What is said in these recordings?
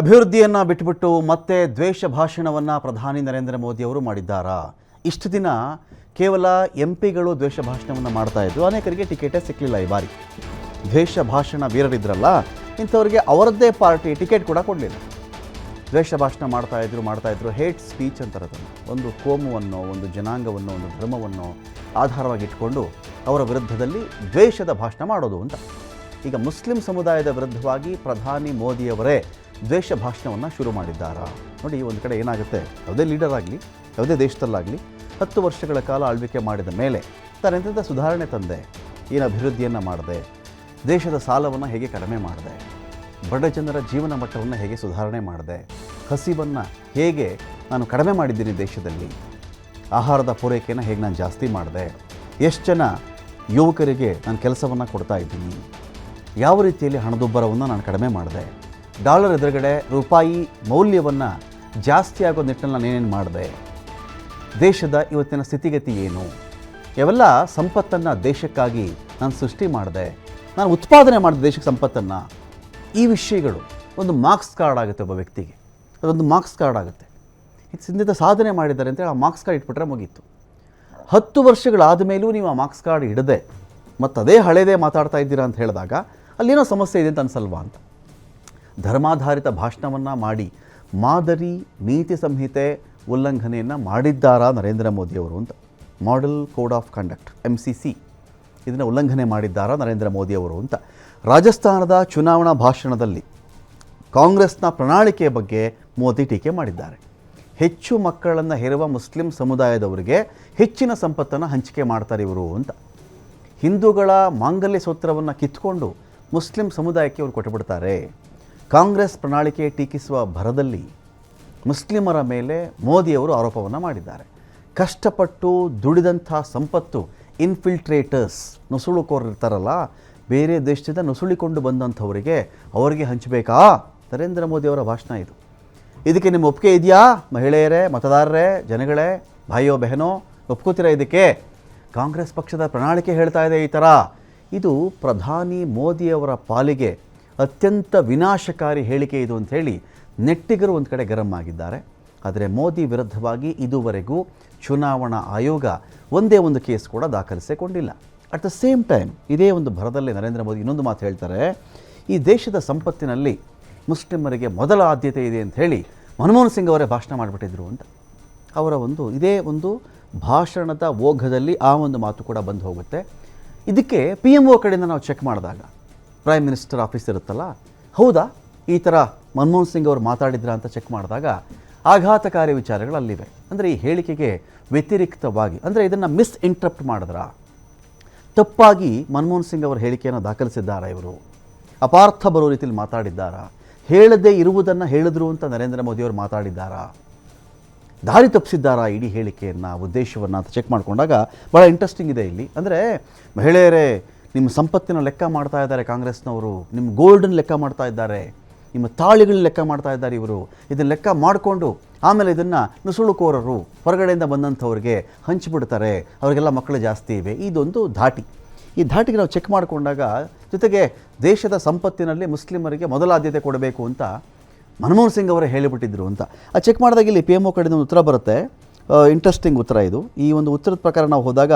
ಅಭಿವೃದ್ಧಿಯನ್ನು ಬಿಟ್ಟುಬಿಟ್ಟು ಮತ್ತೆ ದ್ವೇಷ ಭಾಷಣವನ್ನು ಪ್ರಧಾನಿ ನರೇಂದ್ರ ಮೋದಿಯವರು ಮಾಡಿದ್ದಾರಾ? ಇಷ್ಟು ದಿನ ಕೇವಲ ಎಂ ಪಿಗಳು ದ್ವೇಷ ಭಾಷಣವನ್ನು ಮಾಡ್ತಾ ಇದ್ರು. ಅನೇಕರಿಗೆ ಟಿಕೆಟೇ ಸಿಕ್ಕಲಿಲ್ಲ ಈ ಬಾರಿ. ದ್ವೇಷ ಭಾಷಣ ವೀರರಿದ್ರಲ್ಲ, ಇಂಥವ್ರಿಗೆ ಅವರದ್ದೇ ಪಾರ್ಟಿ ಟಿಕೆಟ್ ಕೂಡ ಕೊಡಲಿಲ್ಲ. ದ್ವೇಷ ಭಾಷಣ ಮಾಡ್ತಾ ಇದ್ರು ಮಾಡ್ತಾ ಇದ್ರು. ಹೇಟ್ ಸ್ಪೀಚ್ ಅಂತಾರೆ ಒಂದು ಕೋಮುವನ್ನು, ಒಂದು ಜನಾಂಗವನ್ನು, ಒಂದು ಧರ್ಮವನ್ನು ಆಧಾರವಾಗಿ ಇಟ್ಕೊಂಡು ಅವರ ವಿರುದ್ಧದಲ್ಲಿ ದ್ವೇಷದ ಭಾಷಣ ಮಾಡೋದು ಅಂತ. ಈಗ ಮುಸ್ಲಿಂ ಸಮುದಾಯದ ವಿರುದ್ಧವಾಗಿ ಪ್ರಧಾನಿ ಮೋದಿಯವರೇ ದ್ವೇಷ ಭಾಷಣವನ್ನು ಶುರು ಮಾಡಿದ್ದಾರಾ. ನೋಡಿ ಒಂದು ಕಡೆ ಏನಾಗುತ್ತೆ? ಯಾವುದೇ ಲೀಡರ್ ಆಗಲಿ, ಯಾವುದೇ ದೇಶದಲ್ಲಾಗಲಿ, ಹತ್ತು ವರ್ಷಗಳ ಕಾಲ ಆಳ್ವಿಕೆ ಮಾಡಿದ ಮೇಲೆ ತಾನೆಂಥ ಸುಧಾರಣೆ ತಂದೆ, ಏನು ಅಭಿವೃದ್ಧಿಯನ್ನು ಮಾಡಿದೆ, ದೇಶದ ಸಾಲವನ್ನು ಹೇಗೆ ಕಡಿಮೆ ಮಾಡಿದೆ, ಬಡ ಜನರ ಜೀವನ ಮಟ್ಟವನ್ನು ಹೇಗೆ ಸುಧಾರಣೆ ಮಾಡಿದೆ, ಹಸಿವನ್ನು ಹೇಗೆ ನಾನು ಕಡಿಮೆ ಮಾಡಿದ್ದೀನಿ ದೇಶದಲ್ಲಿ, ಆಹಾರದ ಪೂರೈಕೆಯನ್ನು ಹೇಗೆ ನಾನು ಜಾಸ್ತಿ ಮಾಡಿದೆ, ಎಷ್ಟು ಜನ ಯುವಕರಿಗೆ ನಾನು ಕೆಲಸವನ್ನು ಕೊಡ್ತಾ ಇದ್ದೀನಿ, ಯಾವ ರೀತಿಯಲ್ಲಿ ಹಣದುಬ್ಬರವನ್ನು ನಾನು ಕಡಿಮೆ ಮಾಡಿದೆ ಡಾಲರ್ ಎದುರುಗಡೆ ರೂಪಾಯಿ ಮೌಲ್ಯವನ್ನು ಜಾಸ್ತಿ ಆಗೋ ನಿಟ್ಟಿನಲ್ಲಿ ನಾನು ಮಾಡಿದೆ? ದೇಶದ ಇವತ್ತಿನ ಸ್ಥಿತಿಗತಿ ಏನು? ಇವೆಲ್ಲ ಸಂಪತ್ತನ್ನು ದೇಶಕ್ಕಾಗಿ ನಾನು ಸೃಷ್ಟಿ ಮಾಡಿದೆ. ನಾನು ಉತ್ಪಾದನೆ ಮಾಡಿದೆ ದೇಶಕ್ಕೆ ಸಂಪತ್ತನ್ನು. ಈ ವಿಷಯಗಳು ಒಂದು ಮಾರ್ಕ್ಸ್ ಕಾರ್ಡ್ ಆಗುತ್ತೆ ಒಬ್ಬ ವ್ಯಕ್ತಿಗೆ. ಅದೊಂದು ಮಾರ್ಕ್ಸ್ ಕಾರ್ಡ್ ಆಗುತ್ತೆ. ಸಿದ್ಧ ಸಾಧನೆ ಮಾಡಿದ್ದಾರೆ ಅಂತೇಳಿ ಆ ಮಾರ್ಕ್ಸ್ ಕಾರ್ಡ್ ಇಟ್ಬಿಟ್ರೆ ಮುಗೀತು. ಹತ್ತು ವರ್ಷಗಳಾದ ಮೇಲೂ ನೀವು ಆ ಮಾರ್ಕ್ಸ್ ಕಾರ್ಡ್ ಇಡದೆ ಮತ್ತು ಅದೇ ಹಳೇದೇ ಮಾತಾಡ್ತಾ ಇದ್ದೀರಾ ಅಂತ ಹೇಳಿದಾಗ ಅಲ್ಲೇನೋ ಸಮಸ್ಯೆ ಇದೆ ಅಂತ ಅನ್ಸಲ್ವಾ ಅಂತ. ಧರ್ಮಾಧಾರಿತ ಭಾಷಣವನ್ನು ಮಾಡಿ ಮಾದರಿ ನೀತಿ ಸಂಹಿತೆ ಉಲ್ಲಂಘನೆಯನ್ನು ಮಾಡಿದ್ದಾರಾ ನರೇಂದ್ರ ಮೋದಿಯವರು ಅಂತ. Model code of conduct M C C ಇದನ್ನು ಉಲ್ಲಂಘನೆ ಮಾಡಿದ್ದಾರಾ ನರೇಂದ್ರ ಮೋದಿಯವರು ಅಂತ. ರಾಜಸ್ಥಾನದ ಚುನಾವಣಾ ಭಾಷಣದಲ್ಲಿ ಕಾಂಗ್ರೆಸ್ನ ಪ್ರಣಾಳಿಕೆಯ ಬಗ್ಗೆ ಮೋದಿ ಟೀಕೆ ಮಾಡಿದ್ದಾರೆ. ಹೆಚ್ಚು ಮಕ್ಕಳನ್ನು ಹೆರುವ ಮುಸ್ಲಿಂ ಸಮುದಾಯದವರಿಗೆ ಹೆಚ್ಚಿನ ಸಂಪತ್ತನ್ನು ಹಂಚಿಕೆ ಮಾಡ್ತಾರೆ ಇವರು ಅಂತ. ಹಿಂದೂಗಳ ಮಾಂಗಲ್ಯ ಸೂತ್ರವನ್ನು ಕಿತ್ಕೊಂಡು ಮುಸ್ಲಿಂ ಸಮುದಾಯಕ್ಕೆ ಅವರು ಕೊಟ್ಟುಬಿಡ್ತಾರೆ ಕಾಂಗ್ರೆಸ್ ಪ್ರಣಾಳಿಕೆ ಟೀಕಿಸುವ ಭರದಲ್ಲಿ ಮುಸ್ಲಿಮರ ಮೇಲೆ ಮೋದಿಯವರು ಆರೋಪವನ್ನು ಮಾಡಿದ್ದಾರೆ. ಕಷ್ಟಪಟ್ಟು ದುಡಿದಂಥ ಸಂಪತ್ತು ಇನ್ಫಿಲ್ಟ್ರೇಟರ್ಸ್ ನುಸುಳುಕೋರು ಇರ್ತಾರಲ್ಲ, ಬೇರೆ ದೇಶದಿಂದ ನುಸುಳಿಕೊಂಡು ಬಂದಂಥವರಿಗೆ ಅವರಿಗೆ ಹಂಚಬೇಕಾ? ನರೇಂದ್ರ ಮೋದಿಯವರ ಭಾಷಣ ಇದು. ಇದಕ್ಕೆ ನಿಮ್ಮ ಒಪ್ಪಿಗೆ ಇದೆಯಾ? ಮಹಿಳೆಯರೇ, ಮತದಾರರೇ, ಜನಗಳೇ, ಭಾಯಿಯೋ, ಬೆಹನೋ, ಒಪ್ಕೋತೀರಾ ಇದಕ್ಕೆ? ಕಾಂಗ್ರೆಸ್ ಪಕ್ಷದ ಪ್ರಣಾಳಿಕೆ ಹೇಳ್ತಾ ಇದೆ ಈ ಥರ ಇದು ಪ್ರಧಾನಿ ಮೋದಿಯವರ ಪಾಲಿಗೆ ಅತ್ಯಂತ ವಿನಾಶಕಾರಿ ಹೇಳಿಕೆ ಇದು ಅಂಥೇಳಿ ನೆಟ್ಟಿಗರು ಒಂದು ಕಡೆ ಗರಂ ಆಗಿದ್ದಾರೆ. ಆದರೆ ಮೋದಿ ವಿರುದ್ಧವಾಗಿ ಇದುವರೆಗೂ ಚುನಾವಣಾ ಆಯೋಗ ಒಂದೇ ಒಂದು ಕೇಸ್ ಕೂಡ ದಾಖಲಿಸಿಕೊಂಡಿಲ್ಲ. ಅಟ್ ದ ಸೇಮ್ ಟೈಮ್ ಇದೇ ಒಂದು ಭರದಲ್ಲಿ ನರೇಂದ್ರ ಮೋದಿ ಇನ್ನೊಂದು ಮಾತು ಹೇಳ್ತಾರೆ, ಈ ದೇಶದ ಸಂಪತ್ತಿನಲ್ಲಿ ಮುಸ್ಲಿಮರಿಗೆ ಮೊದಲ ಆದ್ಯತೆ ಇದೆ ಅಂತ ಹೇಳಿ ಮನಮೋಹನ್ ಸಿಂಗ್ ಅವರೇ ಭಾಷಣ ಮಾಡಿಬಿಟ್ಟಿದ್ರು ಅಂತ. ಅವರ ಒಂದು ಇದೇ ಒಂದು ಭಾಷಣದ ಓಘದಲ್ಲಿ ಆ ಒಂದು ಮಾತು ಕೂಡ ಬಂದು ಹೋಗುತ್ತೆ. ಇದಕ್ಕೆ ಪಿ ಎಂ ಒ ಕಡೆಯಿಂದ ನಾವು ಚೆಕ್ ಮಾಡಿದಾಗ ಪ್ರೈಮ್ ಮಿನಿಸ್ಟರ್ ಆಫೀಸ್ ಇರುತ್ತಲ್ಲ? ಹೌದಾ? ಈ ಥರ ಮನಮೋಹನ್ ಸಿಂಗ್ ಅವರು ಮಾತಾಡಿದ್ರ ಅಂತ ಚೆಕ್ ಮಾಡಿದಾಗ ಆಘಾತಕಾರಿ ವಿಚಾರಗಳು ಅಲ್ಲಿವೆ. ಅಂದರೆ ಈ ಹೇಳಿಕೆಗೆ ವ್ಯತಿರಿಕ್ತವಾಗಿ, ಅಂದರೆ ಇದನ್ನು ಮಿಸ್ ಇಂಟ್ರಪ್ಟ್ ಮಾಡಿದ್ರ? ತಪ್ಪಾಗಿ ಮನಮೋಹನ್ ಸಿಂಗ್ ಅವರ ಹೇಳಿಕೆಯನ್ನು ದಾಖಲಿಸಿದ್ದಾರಾ ಇವರು? ಅಪಾರ್ಥ ಬರೋ ರೀತಿಯಲ್ಲಿ ಮಾತಾಡಿದ್ದಾರಾ? ಹೇಳದೇ ಇರುವುದನ್ನು ಹೇಳಿದ್ರು ಅಂತ ನರೇಂದ್ರ ಮೋದಿಯವರು ಮಾತಾಡಿದ್ದಾರಾ? ದಾರಿ ತಪ್ಪಿಸಿದ್ದಾರಾ ಇಡೀ ಹೇಳಿಕೆಯನ್ನು, ಉದ್ದೇಶವನ್ನು ಅಂತ ಚೆಕ್ ಮಾಡಿಕೊಂಡಾಗ ಭಾಳ ಇಂಟ್ರೆಸ್ಟಿಂಗ್ ಇದೆ ಇಲ್ಲಿ. ಅಂದರೆ ಮಹಿಳೆಯರೇ ನಿಮ್ಮ ಸಂಪತ್ತಿನ ಲೆಕ್ಕ ಮಾಡ್ತಾ ಇದ್ದಾರೆ ಕಾಂಗ್ರೆಸ್ನವರು, ನಿಮ್ಮ ಗೋಲ್ಡನ್ ಲೆಕ್ಕ ಮಾಡ್ತಾ ಇದ್ದಾರೆ, ನಿಮ್ಮ ತಾಳಿಗಳನ್ನ ಲೆಕ್ಕ ಮಾಡ್ತಾ ಇದ್ದಾರೆ ಇವರು. ಇದನ್ನು ಲೆಕ್ಕ ಮಾಡಿಕೊಂಡು ಆಮೇಲೆ ಇದನ್ನು ನುಸುಳುಕೋರರು ಹೊರಗಡೆಯಿಂದ ಬಂದಂಥವ್ರಿಗೆ ಹಂಚಿಬಿಡ್ತಾರೆ. ಅವರಿಗೆಲ್ಲ ಮಕ್ಕಳು ಜಾಸ್ತಿ ಇವೆ. ಇದೊಂದು ಧಾಟಿ. ಈ ಧಾಟಿಗೆ ನಾವು ಚೆಕ್ ಮಾಡಿಕೊಂಡಾಗ ಜೊತೆಗೆ ದೇಶದ ಸಂಪತ್ತಿನಲ್ಲಿ ಮುಸ್ಲಿಮರಿಗೆ ಮೊದಲ ಆದ್ಯತೆ ಕೊಡಬೇಕು ಅಂತ ಮನಮೋಹನ್ ಸಿಂಗ್ ಅವರೇ ಹೇಳಿಬಿಟ್ಟಿದ್ರು ಅಂತ. ಆ ಚೆಕ್ ಮಾಡಿದಾಗ ಇಲ್ಲಿ ಪಿ ಎಂ ಒ ಕಡೆಯಿಂದ ಉತ್ತರ ಬರುತ್ತೆ. ಇಂಟ್ರೆಸ್ಟಿಂಗ್ ಉತ್ತರ ಇದು. ಈ ಒಂದು ಉತ್ತರದ ಪ್ರಕಾರ ನಾವು ಹೋದಾಗ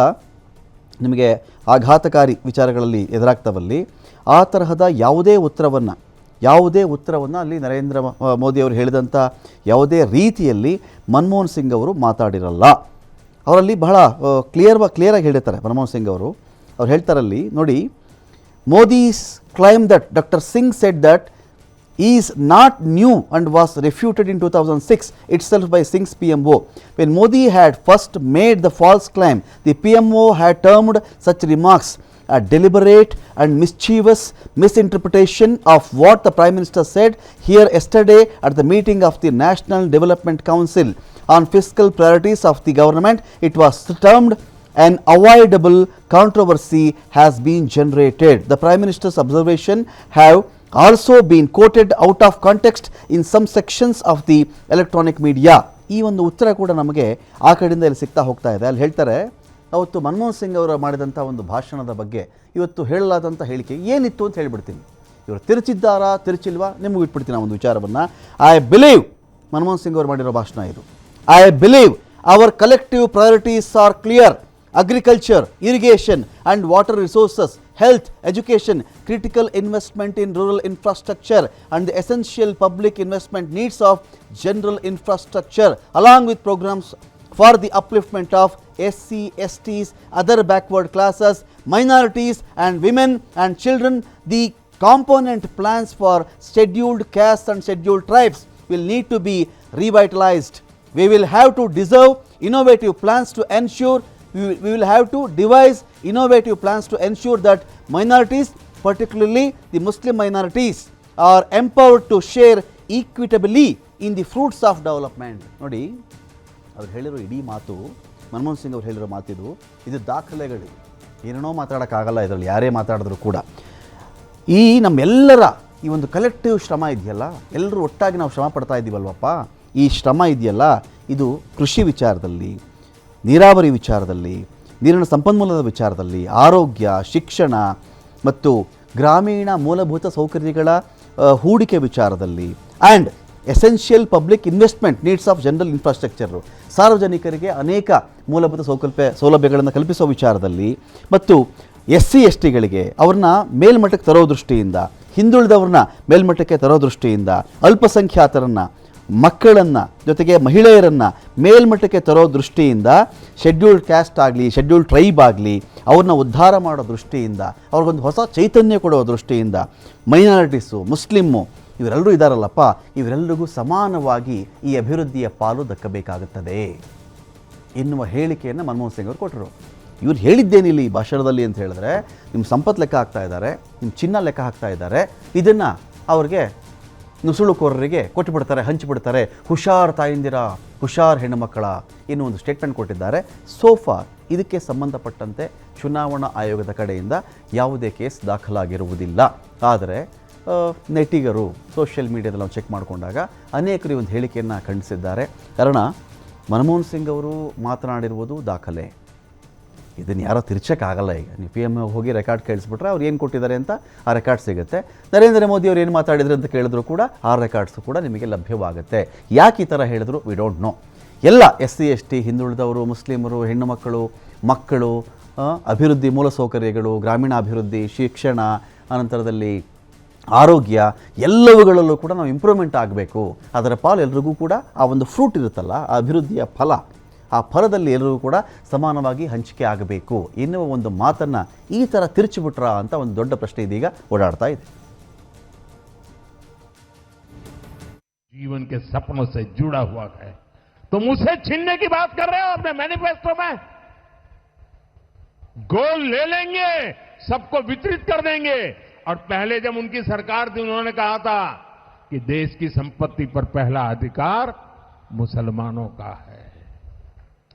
ನಿಮಗೆ ಆಘಾತಕಾರಿ ವಿಚಾರಗಳಲ್ಲಿ ಎದುರಾಗ್ತವಲ್ಲಿ, ಆ ತರಹದ ಯಾವುದೇ ಉತ್ತರವನ್ನು ಯಾವುದೇ ಉತ್ತರವನ್ನು ಅಲ್ಲಿ ನರೇಂದ್ರ ಮೋದಿಯವರು ಮೋದಿ ಹೇಳಿದಂಥ ಯಾವುದೇ ರೀತಿಯಲ್ಲಿ ಮನಮೋಹನ್ ಸಿಂಗ್ ಅವರು ಮಾತಾಡಿರಲ್ಲ. ಅವರಲ್ಲಿ ಬಹಳ ಕ್ಲಿಯರ್ ಕ್ಲಿಯರಾಗಿ ಹೇಳಿರ್ತಾರೆ ಮನಮೋಹನ್ ಸಿಂಗ್ ಅವರು. ಅವ್ರು ಹೇಳ್ತಾರಲ್ಲಿ, ನೋಡಿ Modi's claim that, doctor Singh said that is not new and was refuted in 2006 itself by Singh's PMO. When Modi had first made the false claim, the PMO had termed such remarks a deliberate and mischievous misinterpretation of what the Prime Minister said here yesterday at the meeting of the National Development Council on fiscal priorities of the government. It was termed an avoidable controversy has been generated. The Prime Minister's observation have also been quoted out of context in some sections of the electronic media. ಈ ಒಂದು ಉತ್ತರ ಕೂಡ ನಮಗೆ ಆ ಕಡೆಯಿಂದ ಇಲ್ಲಿ ಸಿಗ್ತಾ ಹೋಗ್ತಾ ಇದೆ. ಅಲ್ಲಿ ಹೇಳ್ತಾರೆ ಅವತ್ತು ಮನಮೋಹನ್ ಸಿಂಗ್ ಅವರು ಮಾಡಿದಂಥ ಒಂದು ಭಾಷಣದ ಬಗ್ಗೆ ಇವತ್ತು ಹೇಳಲಾದಂಥ ಹೇಳಿಕೆ ಏನಿತ್ತು ಅಂತ ಹೇಳಿಬಿಡ್ತೀನಿ. ಇವರು ತಿರುಚಿದ್ದಾರಾ ತಿರುಚಿಲ್ವಾ? ನಿಮಗೆ ಇಟ್ಬಿಡ್ತೀನಿ ಆ ಒಂದು ವಿಚಾರವನ್ನು. ಐ ಬಿಲೀವ್ ಮನಮೋಹನ್ ಸಿಂಗ್ ಅವರು ಮಾಡಿರೋ ಭಾಷಣ ಇದು. I believe our collective priorities are clear agriculture irrigation and water resources, health, education, critical investment in rural infrastructure, and the essential public investment needs of general infrastructure, along with programs for the upliftment of SC, STs, other backward classes, minorities, and women and children. The component plans for scheduled castes and scheduled tribes will need to be revitalized. We will have to deserve innovative plans to ensure we we will have to devise innovative plans to ensure that minorities, particularly the Muslim minorities, are empowered to share equitably in the fruits of development. ನೋಡಿ ಅವ್ರು ಹೇಳಿರೋ ಇಡೀ ಮಾತು ಮನಮೋಹನ್ ಸಿಂಗ್ ಅವ್ರು ಹೇಳಿರೋ ಮಾತಿದು ಇದು ದಾಖಲೆಗಳು ಏನೇನೋ ಮಾತಾಡೋಕ್ಕಾಗಲ್ಲ ಇದರಲ್ಲಿ ಯಾರೇ ಮಾತಾಡಿದ್ರು ಕೂಡ ಈ ನಮ್ಮೆಲ್ಲರ ಈ ಒಂದು ಕಲೆಕ್ಟಿವ್ ಶ್ರಮ ಇದೆಯಲ್ಲ ಎಲ್ಲರೂ ಒಟ್ಟಾಗಿ ನಾವು ಶ್ರಮ ಪಡ್ತಾ ಇದ್ದೀವಲ್ವಪ್ಪ ಈ ಶ್ರಮ ಇದೆಯಲ್ಲ ಇದು ಕೃಷಿ ವಿಚಾರದಲ್ಲಿ ನೀರಾವರಿ ವಿಚಾರದಲ್ಲಿ, ನೀರಿನ ಸಂಪನ್ಮೂಲದ ವಿಚಾರದಲ್ಲಿ ಆರೋಗ್ಯ, ಶಿಕ್ಷಣ ಮತ್ತು ಗ್ರಾಮೀಣ ಮೂಲಭೂತ ಸೌಕರ್ಯಗಳ ಹೂಡಿಕೆ ವಿಚಾರದಲ್ಲಿ and essential public investment needs of general infrastructure ಸಾರ್ವಜನಿಕರಿಗೆ ಅನೇಕ ಮೂಲಭೂತ ಸೌಕಲ್ಪ, ಸೌಲಭ್ಯಗಳನ್ನು ಕಲ್ಪಿಸುವ ವಿಚಾರದಲ್ಲಿ ಮತ್ತು ಎಸ್ ಸಿ ಎಸ್ ಟಿಗಳಿಗೆ ಅವ್ರನ್ನ ಮೇಲ್ಮಟ್ಟಕ್ಕೆ ತರೋ ದೃಷ್ಟಿಯಿಂದ, ಹಿಂದುಳಿದವ್ರನ್ನ ಮೇಲ್ಮಟ್ಟಕ್ಕೆ ತರೋ ದೃಷ್ಟಿಯಿಂದ ಅಲ್ಪಸಂಖ್ಯಾತರನ್ನು ಮಕ್ಕಳನ್ನು, ಜೊತೆಗೆ ಮಹಿಳೆಯರನ್ನು ಮೇಲ್ಮಟ್ಟಕ್ಕೆ ತರೋ ದೃಷ್ಟಿಯಿಂದ ಶೆಡ್ಯೂಲ್ಡ್ ಕ್ಯಾಸ್ಟ್ ಆಗಲಿ ಶೆಡ್ಯೂಲ್ಡ್ ಟ್ರೈಬ್ ಆಗಲಿ, ಅವ್ರನ್ನ ಉದ್ಧಾರ ಮಾಡೋ ದೃಷ್ಟಿಯಿಂದ, ಅವ್ರಿಗೊಂದು ಹೊಸ ಚೈತನ್ಯ ಕೊಡೋ ದೃಷ್ಟಿಯಿಂದ ಮೈನಾರಿಟೀಸು ಮುಸ್ಲಿಮ್ಮು ಇವರೆಲ್ಲರೂ ಇದ್ದಾರಲ್ಲಪ್ಪ ಇವರೆಲ್ಲರಿಗೂ ಸಮಾನವಾಗಿ ಈ ಅಭಿವೃದ್ಧಿಯ ಪಾಲು ದಕ್ಕಬೇಕಾಗುತ್ತದೆ ಎನ್ನುವ ಹೇಳಿಕೆಯನ್ನು ಮನಮೋಹನ್ ಸಿಂಗ್ ಅವರು ಕೊಟ್ಟರು. ಇವ್ರು ಹೇಳಿದ್ದೇನಿಲ್ಲ ಈ ಭಾಷಣದಲ್ಲಿ ಅಂತ ಹೇಳಿದ್ರೆ ನಿಮ್ಮ ಸಂಪತ್ತು ಲೆಕ್ಕ ಹಾಕ್ತಾ ಇದ್ದಾರೆ ನಿಮ್ಮ ಚಿನ್ನ ಲೆಕ್ಕ ಹಾಕ್ತಾ ಇದ್ದಾರೆ, ಇದನ್ನು ಅವ್ರಿಗೆ ನುಸುಳುಕೋರರಿಗೆ ಕೊಟ್ಟುಬಿಡ್ತಾರೆ ಹಂಚಿಬಿಡ್ತಾರೆ ಹುಷಾರ್ ತಾಯಿಂದಿರ, ಹುಷಾರ್ ಹೆಣ್ಣುಮಕ್ಕಳ ಎನ್ನುವ ಒಂದು ಸ್ಟೇಟ್ಮೆಂಟ್ ಕೊಟ್ಟಿದ್ದಾರೆ. ಸೋಫಾರ್ ಇದಕ್ಕೆ ಸಂಬಂಧಪಟ್ಟಂತೆ ಚುನಾವಣಾ ಆಯೋಗದ ಕಡೆಯಿಂದ ಯಾವುದೇ ಕೇಸ್ ದಾಖಲಾಗಿರುವುದಿಲ್ಲ. ಆದರೆ ನೆಟಿಗರು ಸೋಷಿಯಲ್ ಮೀಡಿಯಾದಲ್ಲಿ ನಾವು ಚೆಕ್ ಮಾಡಿಕೊಂಡಾಗ ಅನೇಕರು ಒಂದು ಹೇಳಿಕೆಯನ್ನು ಖಂಡಿಸಿದ್ದಾರೆ. ಕಾರಣ, ಮನಮೋಹನ್ ಸಿಂಗ್ ಅವರು ಮಾತನಾಡಿರುವುದು ದಾಖಲೆ. ಇದನ್ನು ಯಾರೋ ತಿರ್ಚಕ್ಕಾಗಲ್ಲ ಈಗ. ನೀವು ಪಿ ಎಂ ಹೋಗಿ ರೆಕಾರ್ಡ್ ಕೇಳಿಸ್ಬಿಟ್ರೆ ಅವ್ರು ಏನು ಕೊಟ್ಟಿದ್ದಾರೆ ಅಂತ ಆ ರೆಕಾರ್ಡ್ ಸಿಗುತ್ತೆ. ನರೇಂದ್ರ ಮೋದಿ ಅವ್ರು ಏನು ಮಾತಾಡಿದ್ರು ಅಂತ ಕೇಳಿದ್ರು ಕೂಡ ಆ ರೆಕಾರ್ಡ್ಸು ಕೂಡ ನಿಮಗೆ ಲಭ್ಯವಾಗುತ್ತೆ. ಯಾಕೆ ಈ ಥರ ಹೇಳಿದ್ರು? ವಿ ಡೋಂಟ್ ನೋ ಎಲ್ಲ ಎಸ್ ಸಿ, ಎಸ್ ಟಿ, ಹಿಂದುಳಿದವರು, ಮುಸ್ಲಿಮರು, ಹೆಣ್ಣು ಮಕ್ಕಳು ಮಕ್ಕಳು ಅಭಿವೃದ್ಧಿ ಮೂಲಸೌಕರ್ಯಗಳು ಗ್ರಾಮೀಣಾಭಿವೃದ್ಧಿ, ಶಿಕ್ಷಣ, ಅನಂತರದಲ್ಲಿ ಆರೋಗ್ಯ, ಎಲ್ಲವುಗಳಲ್ಲೂ ಕೂಡ ನಾವು ಇಂಪ್ರೂವ್ಮೆಂಟ್ ಆಗಬೇಕು. ಅದರ ಪಾಲು ಎಲ್ರಿಗೂ ಕೂಡ ಆ ಒಂದು ಫ್ರೂಟ್ ಇರುತ್ತಲ್ಲ, ಆ ಅಭಿವೃದ್ಧಿಯ ಫಲ. ಆ ಫಲದಲ್ಲಿ ಎಲ್ಲರಿಗೂ ಕೂಡ ಸಮಾನವಾಗಿ ಹಂಚಿಕೆ ಆಗಬೇಕು ಎನ್ನುವ ಒಂದು ಮಾತನ್ನು ಈ ಥರ ತಿರುಚಿಬಿಟ್ರಾ ಅಂತ ಒಂದು ದೊಡ್ಡ ಪ್ರಶ್ನೆ ಇದೀಗ ಓಡಾಡ್ತಾ ಇದೆ जीवन के सपनों से जुड़ा हुआ है तुम उसे छीनने की बात कर रहे हो अपने मैनिफेस्टो में गोल ले लेंगे सबको वितरित कर देंगे और पहले जब उनकी सरकार थी उन्होंने कहा था कि देश की संपत्ति पर पहला अधिकार मुसलमानों का है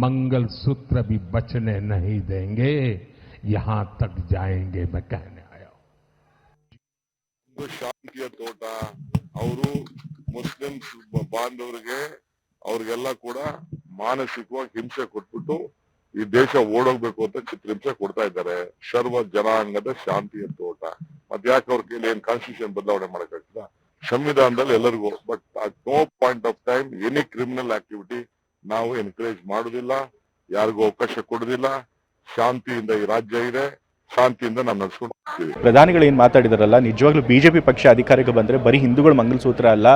मंगल सूत्र भी बचने नहीं देंगे यहां तक जाएंगे मैं कहने आया हूं ಒಂದು ಶಾಂತಿಯ ತೋಟ ಅವರು ಮುಸ್ಲಿಮ್ಸ್ ಬಾಂಧವರಿಗೆ ಅವ್ರಿಗೆಲ್ಲ ಕೂಡ ಮಾನಸಿಕವಾಗಿ ಹಿಂಸೆ ಕೊಟ್ಬಿಟ್ಟು ಈ ದೇಶ ಓಡೋಗ್ಬೇಕು ಅಂತ ಚಿತ್ರಹಿಂಸೆ ಕೊಡ್ತಾ ಇದ್ದಾರೆ ಸರ್ವ ಜನಾಂಗದ ಶಾಂತಿಯ ತೋಟ ಮತ್ ಯಾಕೆ ಅವ್ರ ಕೈಲಿ ಏನ್ ಕಾನ್ಸ್ಟಿಟ್ಯೂಷನ್ ಬದಲಾವಣೆ ಮಾಡಕ್ಕಾಗ್ತದ ಸಂವಿಧಾನದಲ್ಲಿ ಎಲ್ಲರಿಗೂ but at no point of time any criminal activity ನಾವು ಎನ್ಕರೇಜ್ ಮಾಡುದಿಲ್ಲ ಯಾರಿಗೂ ಅವಕಾಶ ಕೊಡುದಿಲ್ಲ ಶಾಂತಿಯಿಂದ ಈ ರಾಜ್ಯ ಇದೆ, ಶಾಂತಿಯಿಂದ ನಾವು ನಡ್ಸ್ಕೊಂಡು ಪ್ರಧಾನಿಗಳು ಏನು ಮಾತಾಡಿದಾರಲ್ಲ, ನಿಜವಾಗ್ಲೂ ಬಿಜೆಪಿ ಪಕ್ಷ ಅಧಿಕಾರಕ್ಕೆ ಬಂದ್ರೆ ಬರೀ ಹಿಂದೂಗಳು ಮಂಗಲಸೂತ್ರ ಅಲ್ಲ,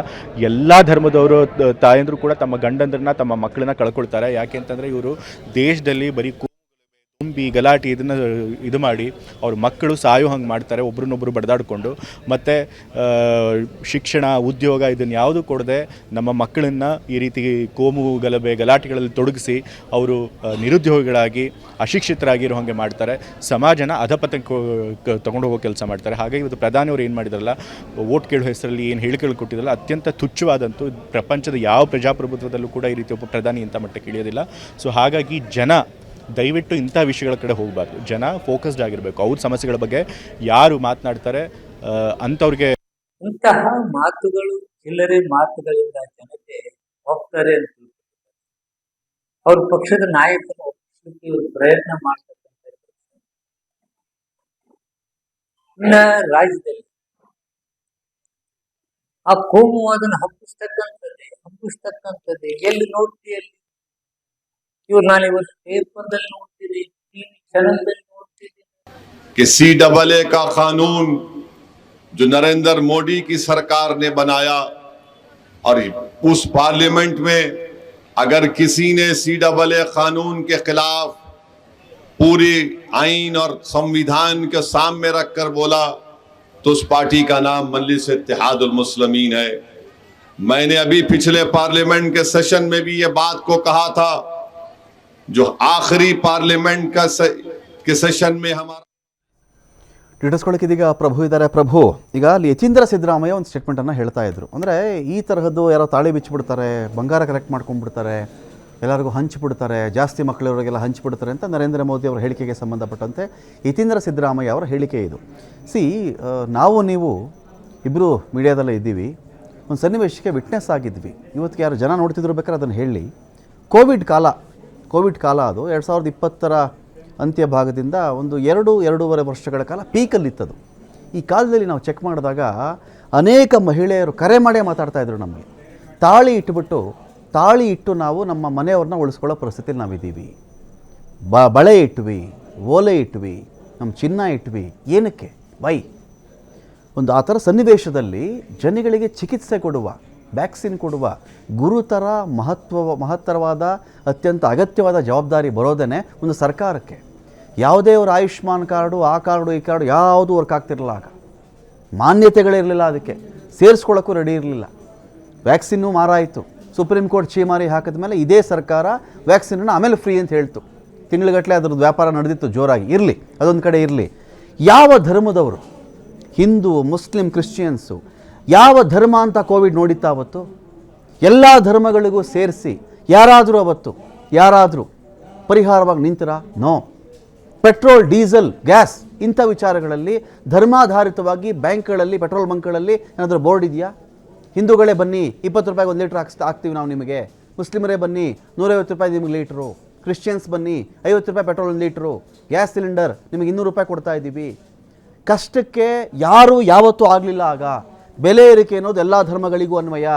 ಎಲ್ಲಾ ಧರ್ಮದವರು ತಾಯಂದ್ರು ಕೂಡ ತಮ್ಮ ಗಂಡಂದ್ರನ್ನ, ತಮ್ಮ ಮಕ್ಕಳನ್ನ ಕಳ್ಕೊಳ್ತಾರೆ. ಯಾಕೆ ಅಂತಂದರೆ ಇವರು ದೇಶದಲ್ಲಿ ಬರೀ ತುಂಬಿ ಗಲಾಟೆ ಇದನ್ನು ಇದು ಮಾಡಿ, ಅವ್ರ ಮಕ್ಕಳು ಸಾಯೋ ಹಂಗೆ ಮಾಡ್ತಾರೆ, ಒಬ್ರನ್ನೊಬ್ರು ಬಡ್ದಾಡಿಕೊಂಡು. ಮತ್ತು ಶಿಕ್ಷಣ, ಉದ್ಯೋಗ ಇದನ್ನು ಯಾವುದು ಕೊಡದೆ ನಮ್ಮ ಮಕ್ಕಳನ್ನು ಈ ರೀತಿ ಕೋಮು ಗಲಭೆ, ಗಲಾಟೆಗಳಲ್ಲಿ ತೊಡಗಿಸಿ ಅವರು ನಿರುದ್ಯೋಗಿಗಳಾಗಿ, ಅಶಿಕ್ಷಿತರಾಗಿರೋ ಹಾಗೆ ಮಾಡ್ತಾರೆ. ಸಮಾಜನ ಅಧಪತಕ್ಕೆ ತೊಗೊಂಡು ಹೋಗೋ ಕೆಲಸ ಮಾಡ್ತಾರೆ. ಹಾಗಾಗಿ ಇವತ್ತು ಪ್ರಧಾನಿಯವರು ಏನು ಮಾಡಿದಾರಲ್ಲ, ವೋಟ್ ಕೇಳೋ ಹೆಸರಲ್ಲಿ ಏನು ಹೇಳಿಕೆಗಳು ಕೊಟ್ಟಿದ್ರಲ್ಲ, ಅತ್ಯಂತ ತುಚ್ಛವಾದಂತೂ ಪ್ರಪಂಚದ ಯಾವ ಪ್ರಜಾಪ್ರಭುತ್ವದಲ್ಲೂ ಕೂಡ ಈ ರೀತಿ ಒಬ್ಬ ಪ್ರಧಾನಿ ಇಂಥ ಮಟ್ಟಕ್ಕೆ ಇಳಿಯೋದಿಲ್ಲ. ಸೊ ಹಾಗಾಗಿ ಜನ ದಯವಿಟ್ಟು ಇಂಥ ವಿಷಯಗಳ ಕಡೆ ಹೋಗಬಾರ್ದು. ಜನ ಫೋಕಸ್ಡ್ ಆಗಿರಬೇಕು. ಅವ್ರ ಸಮಸ್ಯೆಗಳ ಬಗ್ಗೆ ಯಾರು ಮಾತನಾಡ್ತಾರೆ ಅಂಥವ್ರಿಗೆ ಇಂತಹ ಮಾತುಗಳು ಚಿಲ್ಲರೆ ಮಾತುಗಳಿಂದ ಜನತೆ ಹೋಗ್ತಾರೆ ಅಂತ. ಅವ್ರ ಪಕ್ಷದ ನಾಯಕರು ಪ್ರಯತ್ನ ಮಾಡ್ತಕ್ಕಂಥ ರಾಜ್ಯದಲ್ಲಿ ಆ ಕೋಮುವಾದನ ಹಬ್ಬಿಸ್ತಕ್ಕಂಥದ್ದೇ ಹಬ್ಬಿಸ್ತಕ್ಕಂಥದ್ದೇ. ಎಲ್ಲಿ ನೋಡ್ತೀಯಲ್ಲಿ ಇವ್ರು ನಾನು ಇವತ್ತು ಪೇಪರ್ದಲ್ಲಿ ನೋಡ್ತೀರಿ ಟಿವಿ ಚಾನಲ್ದಲ್ಲಿ ನೋಡ್ತೀರಿ कि सी डबल ए का कानून जो नरेंद्र मोदी की सरकार ने बनाया और उस पार्लियामेंट में अगर किसी ने सी डबल ए कानून के खिलाफ पूरी आइन और संविधान के सामने रखकर बोला तो उस पार्टी का नाम मजलिस इत्तेहादुल मुस्लिमीन है मैंने अभी पिछले पार्लियामेंट के सेशन में भी ये बात को कहा था जो आखिरी पार्लियामेंट का से, के सेशन में हमारा ಇಟ್ಟಿಸ್ಕೊಳ್ಳೋಕೆ ಇದೀಗ ಪ್ರಭು ಇದ್ದಾರೆ ಪ್ರಭು ಈಗ ಅಲ್ಲಿ ಯತೀಂದ್ರ ಸಿದ್ದರಾಮಯ್ಯ ಒಂದು ಸ್ಟೇಟ್ಮೆಂಟನ್ನು ಹೇಳ್ತಾ ಇದ್ರು ಅಂದರೆ ಈ ತರಹದ್ದು ಯಾರೋ ತಾಳಿ ಬಿಚ್ಚಿಬಿಡ್ತಾರೆ ಬಂಗಾರ ಕಲೆಕ್ಟ್ ಮಾಡ್ಕೊಂಡ್ಬಿಡ್ತಾರೆ ಎಲ್ಲರಿಗೂ ಹಂಚಿಬಿಡ್ತಾರೆ ಜಾಸ್ತಿ ಮಕ್ಕಳಿರೋರಿಗೆಲ್ಲ ಹಂಚಿಬಿಡ್ತಾರೆ ಅಂತ ನರೇಂದ್ರ ಮೋದಿ ಅವರ ಹೇಳಿಕೆಗೆ ಸಂಬಂಧಪಟ್ಟಂತೆ ಯತೀಂದ್ರ ಸಿದ್ದರಾಮಯ್ಯ ಅವರ ಹೇಳಿಕೆ ಇದು ಸಿ ನಾವು ನೀವು ಇಬ್ಬರು ಮೀಡಿಯಾದಲ್ಲೇ ಇದ್ದೀವಿ ಒಂದು ಸನ್ನಿವೇಶಕ್ಕೆ ವಿಟ್ನೆಸ್ ಆಗಿದ್ವಿ ಇವತ್ತಿಗೆ ಯಾರು ಜನ ನೋಡ್ತಿದ್ರು ಬೇಕಾದ್ರೆ ಅದನ್ನು ಹೇಳಿ ಕೋವಿಡ್ ಕಾಲ ಕೋವಿಡ್ ಕಾಲ ಅದು. ಎರಡು ಸಾವಿರದ ಇಪ್ಪತ್ತರ ಅಂತ್ಯ ಭಾಗದಿಂದ ಒಂದು ಎರಡು, ಎರಡೂವರೆ ವರ್ಷಗಳ ಕಾಲ ಪೀಕಲ್ಲಿತ್ತದು. ಈ ಕಾಲದಲ್ಲಿ ನಾವು ಚೆಕ್ ಮಾಡಿದಾಗ ಅನೇಕ ಮಹಿಳೆಯರು ಕರೆ ಮಾಡೇ ಮಾತಾಡ್ತಾ ಇದ್ರು ನಮಗೆ. ತಾಳಿ ಇಟ್ಬಿಟ್ಟು, ತಾಳಿ ಇಟ್ಟು ನಾವು ನಮ್ಮ ಮನೆಯವ್ರನ್ನ ಉಳಿಸ್ಕೊಳ್ಳೋ ಪರಿಸ್ಥಿತಿಯಲ್ಲಿ ನಾವಿದ್ದೀವಿ. ಬ, ಬಳೆ ಇಟ್ವಿ, ಓಲೆ ಇಟ್ವಿ ನಮ್ಮ ಚಿನ್ನ ಇಟ್ವಿ. ಏನಕ್ಕೆ? ಬೈ ಒಂದು ಆ ಥರ ಸನ್ನಿವೇಶದಲ್ಲಿ ಜನಗಳಿಗೆ ಚಿಕಿತ್ಸೆ ಕೊಡುವ ವ್ಯಾಕ್ಸಿನ್ ಕೊಡುವ ಗುರುತರ ಮಹತ್ವ, ಮಹತ್ತರವಾದ, ಅತ್ಯಂತ ಅಗತ್ಯವಾದ ಜವಾಬ್ದಾರಿ ಬರೋದೇ ಒಂದು ಸರ್ಕಾರಕ್ಕೆ. ಯಾವುದೇ ಅವರ ಆಯುಷ್ಮಾನ್ ಕಾರ್ಡು, ಆ ಕಾರ್ಡು, ಈ ಕಾರ್ಡು ಯಾವುದೂ ವರ್ಕ್ ಆಗ್ತಿರಲಿಲ್ಲ ಆಗ. ಮಾನ್ಯತೆಗಳಿರಲಿಲ್ಲ ಅದಕ್ಕೆ. ಸೇರಿಸ್ಕೊಳ್ಳೋಕ್ಕೂ ರೆಡಿ ಇರಲಿಲ್ಲ. ವ್ಯಾಕ್ಸಿನ್ನು ಮಾರಾಯಿತು. ಸುಪ್ರೀಂ ಕೋರ್ಟ್ ಚೀಮಾರಿ ಹಾಕಿದ ಮೇಲೆ ಇದೇ ಸರ್ಕಾರ ವ್ಯಾಕ್ಸಿನನ್ನು ಆಮೇಲೆ ಫ್ರೀ ಅಂತ ಹೇಳ್ತು. ತಿಂಗಳಗಟ್ಟಲೆ ಅದರದ್ದು ವ್ಯಾಪಾರ ನಡೆದಿತ್ತು, ಜೋರಾಗಿ. ಇರಲಿ, ಅದೊಂದು ಕಡೆ ಇರಲಿ. ಯಾವ ಧರ್ಮದವರು? ಹಿಂದೂ, ಮುಸ್ಲಿಂ, ಕ್ರಿಶ್ಚಿಯನ್ಸು ಯಾವ ಧರ್ಮ ಅಂತ ಕೋವಿಡ್ ನೋಡಿತ್ತಾ ಅವತ್ತು? ಎಲ್ಲ ಧರ್ಮಗಳಿಗೂ ಸೇರಿಸಿ ಯಾರಾದರೂ ಅವತ್ತು, ಯಾರಾದರೂ ಪರಿಹಾರವಾಗಿ ನಿಂತಿರಾ? ನೋ. ಪೆಟ್ರೋಲ್, ಡೀಸೆಲ್, ಗ್ಯಾಸ್ ಇಂಥ ವಿಚಾರಗಳಲ್ಲಿ, ಧರ್ಮಾಧಾರಿತವಾಗಿ ಬ್ಯಾಂಕ್ಗಳಲ್ಲಿ, ಪೆಟ್ರೋಲ್ ಬಂಕ್ಗಳಲ್ಲಿ ಏನಾದರೂ ಬೋರ್ಡ್ ಇದೆಯಾ? ಹಿಂದೂಗಳೇ ಬನ್ನಿ, ಇಪ್ಪತ್ತು ರೂಪಾಯಿಗೆ ಒಂದು ಲೀಟ್ರ್ ಹಾಕ್ಸ್ ಹಾಕ್ತೀವಿ ನಾವು ನಿಮಗೆ. ಮುಸ್ಲಿಮರೇ ಬನ್ನಿ, ನೂರೈವತ್ತು ರೂಪಾಯಿ ನಿಮಗೆ ಲೀಟ್ರು. ಕ್ರಿಶ್ಚಿಯನ್ಸ್ ಬನ್ನಿ, ಐವತ್ತು ರೂಪಾಯಿ ಪೆಟ್ರೋಲ್ ಒಂದು ಲೀಟ್ರು. ಗ್ಯಾಸ್ ಸಿಲಿಂಡರ್ ನಿಮಗೆ ಇನ್ನೂರು ರೂಪಾಯಿ ಕೊಡ್ತಾ ಇದ್ದೀವಿ. ಕಷ್ಟಕ್ಕೆ ಯಾರೂ ಯಾವತ್ತೂ ಆಗಲಿಲ್ಲ ಆಗ. ಬೆಲೆ ಏರಿಕೆ ಅನ್ನೋದು ಎಲ್ಲ ಧರ್ಮಗಳಿಗೂ ಅನ್ವಯ.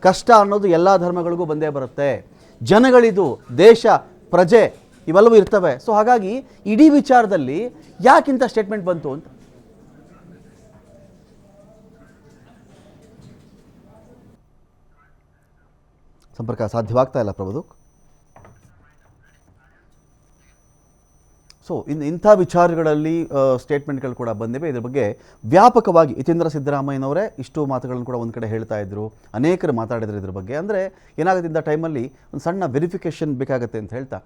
ಕಷ್ಟ ಅನ್ನೋದು ಎಲ್ಲ ಧರ್ಮಗಳಿಗೂ ಬಂದೇ ಬರುತ್ತೆ. ಜನಗಳಿದು, ದೇಶ, ಪ್ರಜೆ ಇವೆಲ್ಲವೂ ಇರ್ತವೆ. ಸೊ ಹಾಗಾಗಿ ಇಡೀ ವಿಚಾರದಲ್ಲಿ ಯಾಕಿಂತ ಸ್ಟೇಟ್ಮೆಂಟ್ ಬಂತು ಅಂತ? ಸಂಪರ್ಕ ಸಾಧ್ಯವಾಗ್ತಾ ಇಲ್ಲ ಪ್ರಭುದು ಸೊ ಇನ್ನು ಇಂಥ ವಿಚಾರಗಳಲ್ಲಿ ಸ್ಟೇಟ್ಮೆಂಟ್ಗಳು ಕೂಡ ಬಂದಿವೆ. ಇದ್ರ ಬಗ್ಗೆ ವ್ಯಾಪಕವಾಗಿ ಯತೀಂದ್ರ ಸಿದ್ದರಾಮಯ್ಯನವರೇ ಇಷ್ಟು ಮಾತುಗಳನ್ನು ಕೂಡ ಒಂದು ಕಡೆ ಹೇಳ್ತಾ ಇದ್ರು. ಅನೇಕರು ಮಾತಾಡಿದ್ರು ಇದ್ರ ಬಗ್ಗೆ. ಅಂದರೆ ಏನಾಗುತ್ತೆ ಇಂಥ ಟೈಮಲ್ಲಿ ಒಂದು ಸಣ್ಣ ವೆರಿಫಿಕೇಷನ್ ಬೇಕಾಗುತ್ತೆ ಅಂತ ಹೇಳ್ತಾ